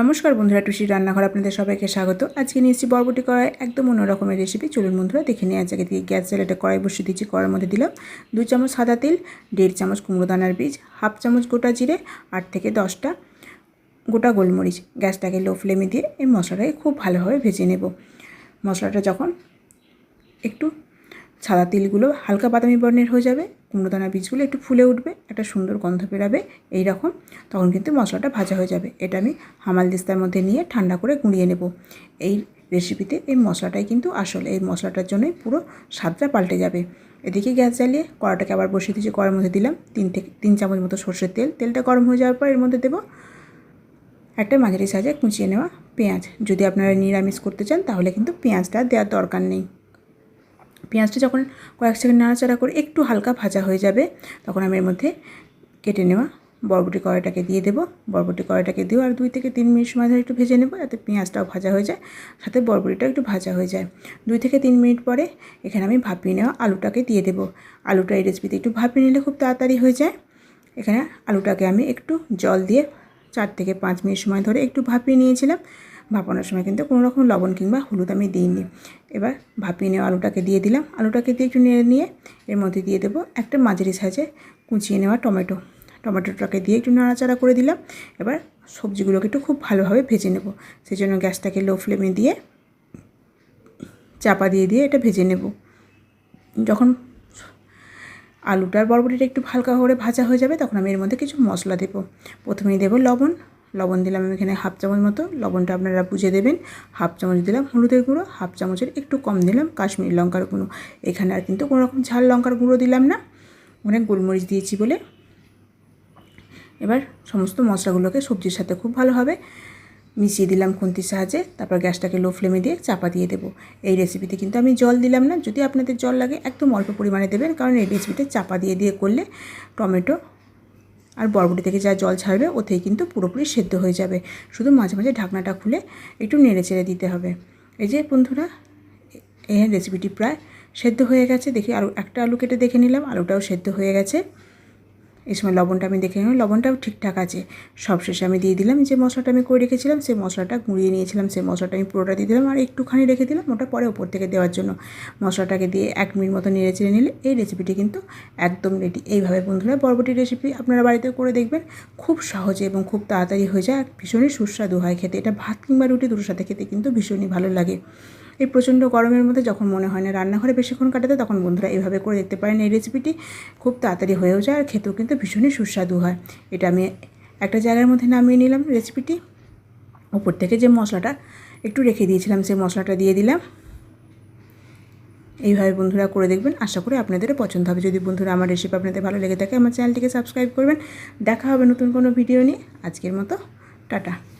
নমস্কার বন্ধুরা টুসির রান্নাঘর আপনাদের সবাইকে স্বাগত। আজকে নিয়ে এসেছি বরবটি কড়াই, একদম অন্য রকমের রেসিপি চলুন বন্ধুরা, দেখে নিয়ে আজকে দিয়ে গ্যাস জ্বালাটা কড়াই বসিয়ে দিচ্ছি কড়ার মধ্যে দিলাম দু চামচ সাদা তেল, দেড় চামচ কুমড়ো দানার বীজ, হাফ চামচ গোটা জিরে, আট থেকে দশটা গোটা গোলমরিচ। গ্যাসটাকে লো ফ্লেমে দিয়ে এই মশলাটাকে খুব ভালোভাবে ভেজে নেব। মশলাটা যখন একটু সাদা তিলগুলো হালকা বাদামি বর্ণের হয়ে যাবে কুমড়ো দানা বীজগুলো একটু ফুলে উঠবে, একটা সুন্দর গন্ধ বেরাবে এই রকম তখন কিন্তু মশলাটা ভাজা হয়ে যাবে। এটা আমি হামাল দিস্তার মধ্যে নিয়ে ঠান্ডা করে গুঁড়িয়ে নেব। এই রেসিপিতে এই মশলাটাই কিন্তু আসল। এই মশলাটার জন্যই পুরো স্বাদটা পাল্টে যাবে। এদিকে গ্যাস জ্বালিয়ে কড়াটাকে আবার বসিয়ে দিয়েছি কড়ার মধ্যে দিলাম। তিন থেকে তিন চামচ মতো সর্ষের তেল। তেলটা গরম হয়ে যাওয়ার পর এর মধ্যে দেবো একটা মাঝারি সাইজে কুচিয়ে নেওয়া পেঁয়াজ। যদি আপনারা নিরামিষ করতে চান, তাহলে কিন্তু পেঁয়াজটা দেওয়ার দরকার নেই। পেঁয়াজটা যখন কয়েক সেকেন্ড নাড়াচাড়া করে একটু হালকা ভাজা হয়ে যাবে, তখন আমি এর মধ্যে কেটে নেওয়া বরবটি কড়াইটাকে দিয়ে দেবো। বরবটি কড়াইটাকে দিয়েও আর দুই থেকে তিন মিনিট সময় ধরে একটু ভেজে নেব, যাতে পেঁয়াজটাও ভাজা হয়ে যায়, সাথে বরবটিটাও একটু ভাজা হয়ে যায়। দুই থেকে তিন মিনিট পরে এখানে আমি ভাপিয়ে নেওয়া আলুটাকে দিয়ে দেবো। আলুটা এই রেসিপিতে একটু ভাপিয়ে নিলে খুব তাড়াতাড়ি হয়ে যায়। এখানে আলুটাকে আমি একটু জল দিয়ে চার থেকে পাঁচ মিনিট সময় ধরে একটু ভাপিয়ে নিয়েছিলাম। ভাপানোর সময় কিন্তু কোনো রকম লবণ কিংবা হলুদ আমি দিইনি। এবার ভাপিয়ে নেওয়া আলুটাকে দিয়ে দিলাম। আলুটাকে দিয়ে একটু নেড়ে নিয়ে এর মধ্যে দিয়ে দেবো একটা মাঝারি সাইজে কুচিয়ে নেওয়া টমেটো। টমেটোটাকে দিয়ে একটু নাড়াচাড়া করে দিলাম। এবার সবজিগুলোকে একটু খুব ভালোভাবে ভেজে নেব। সেই জন্য গ্যাসটাকে লো ফ্লেমে দিয়ে চাপা দিয়ে দিয়ে এটা ভেজে নেব। যখন আলুটার বরবটিটা একটু হালকা করে ভাজা হয়ে যাবে, তখন আমি এর মধ্যে কিছু মশলা দেবো। প্রথমেই দেবো লবণ লবণ দিলাম আমি এখানে হাফ চামচ মতো। লবণটা আপনারা বুঝে দেবেন। হাফ চামচ দিলাম হলুদের গুঁড়ো, হাফ চামচের একটু কম দিলাম কাশ্মীরি লঙ্কার গুঁড়ো। এখানে আর কিন্তু কোনো রকম ঝাল লঙ্কার গুঁড়ো দিলাম না। অনেক গোলমরিচ দিয়েছি বলে। এবার সমস্ত মশলাগুলোকে সবজির সাথে খুব ভালোভাবে মিশিয়ে দিলাম খুন্তির সাহায্যে, তারপর গ্যাসটাকে লো ফ্লেমে দিয়ে চাপা দিয়ে দেবো। এই রেসিপিতে কিন্তু আমি জল দিলাম না। যদি আপনাদের জল লাগে, একদম অল্প পরিমাণে দেবেন। কারণ এই রেসিপিতে চাপা দিয়ে দিয়ে করলে টমেটো আর বরবটি থেকে যা জল ছাড়বে, ওতেই কিন্তু পুরোপুরি সেদ্ধ হয়ে যাবে। শুধু মাঝে মাঝে ঢাকনাটা খুলে একটু নেড়ে চেড়ে দিতে হবে। এই যে বন্ধুরা এই রেসিপিটি প্রায় সেদ্ধ হয়ে গেছে। দেখি আলু একটা আলু কেটে দেখে নিলাম, আলুটাও সেদ্ধ হয়ে গেছে। এই সময় লবণটা আমি দেখে নিলাম, লবণটাও ঠিকঠাক আছে। সবশেষে আমি দিয়ে দিলাম যে মশলাটা আমি করে রেখেছিলাম, সেই মশলাটা গুঁড়িয়ে নিয়েছিলাম, সেই মশলাটা আমি পুরোটা দিয়ে দিলাম, আর একটুখানি রেখে দিলাম ওটা পরে ওপর থেকে দেওয়ার জন্য। মশলাটাকে দিয়ে এক মিনিট মতো নেড়ে চেড়ে নিলে এই রেসিপিটি কিন্তু একদম রেডি এইভাবে বন্ধুরা বরবটি রেসিপি আপনারা বাড়িতে করে দেখবেন। খুব সহজে এবং খুব তাড়াতাড়ি হয়ে যায় ভীষণই সুস্বাদু হয় খেতে। এটা ভাত কিংবা রুটি, দুটোর সাথে খেতে কিন্তু ভীষণই ভালো লাগে। এই প্রচণ্ড গরমের মধ্যে যখন মনে হয় না রান্নাঘরে বেশিক্ষণ কাটাতে, তখন বন্ধুরা এইভাবে করে দেখতে পারেন এই রেসিপিটি খুব তাড়াতাড়ি হয়েও যায় আর খেতেও কিন্তু ভীষণই সুস্বাদু হয়। এটা আমি একটা জায়গার মধ্যে নামিয়ে নিলাম রেসিপিটি উপর থেকে যে মশলাটা, একটু রেখে দিয়েছিলাম, সেই মশলাটা দিয়ে দিলাম। এইভাবে বন্ধুরা করে দেখবেন। আশা করি আপনাদেরও পছন্দ হবে। যদি বন্ধুরা আমার রেসিপি আপনাদের ভালো লেগে থাকে, আমার চ্যানেলটিকে সাবস্ক্রাইব করবেন। দেখা হবে নতুন কোনো ভিডিও নিয়ে। আজকের মতো, টাটা।